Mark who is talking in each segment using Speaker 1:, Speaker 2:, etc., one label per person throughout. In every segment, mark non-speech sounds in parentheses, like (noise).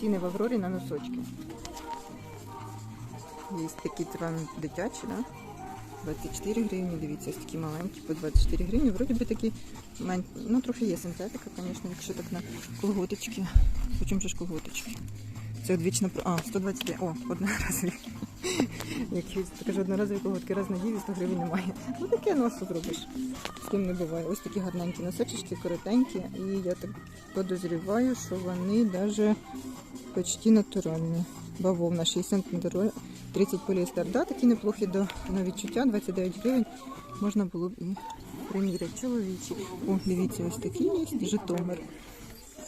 Speaker 1: Ціни в Аврорі на носочки. Є такі дитячі, да? 24 гривні, дивіться, ось такі маленькі по 24 гривні. Вроді би такі, маленькі. ну трохи є синтетика, звісно, якщо так на колготочки. Почому ж колготочки? Це одвічна. А, 120. О, (laughs) одноразові. Якісь кажу, одноразові колготки раз на діві 100 гривень немає. Ну таке носу зробиш. З тим не буває. Ось такі гарненькі носочечки, коротенькі. І я так подозріваю, що вони навіть почти натуральні. Бавовна 60 натураль, 30 поліестер. Да, такі неплохі до на відчуття, 29 гривень. Можна було б і приміряти. Чоловічі. О, дивіться, ось такі є. Житомир.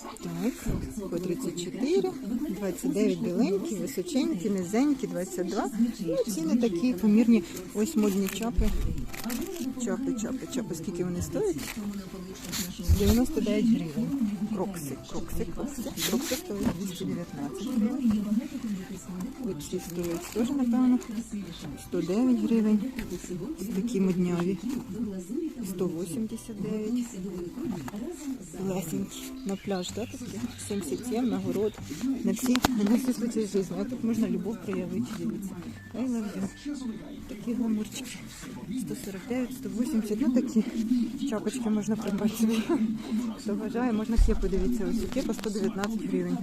Speaker 1: Так, по 34, 29 біленькі, височенькі, низенькі, 22. Ну, ціни такі помірні. Ось модні чапи. Чапи, чапи, чапи. Скільки вони стоять? 99 гривень. Крокси, крокси, крокси. Крокси стоять 219 гривень. Ось ці стоять теж, напевно, 109 гривень. Ось такі модняві. 189. Лесенькі. На пляж, да, такі? 77, на город. На всі, на всі случаї життя. А тут можна любов проявити, дивіться. I love you. Такі гламурчики. 149, 180, ну такі чапочки можна придбати. Хто бажає, можна кепу дивіться. Ось кепа 119 гривень.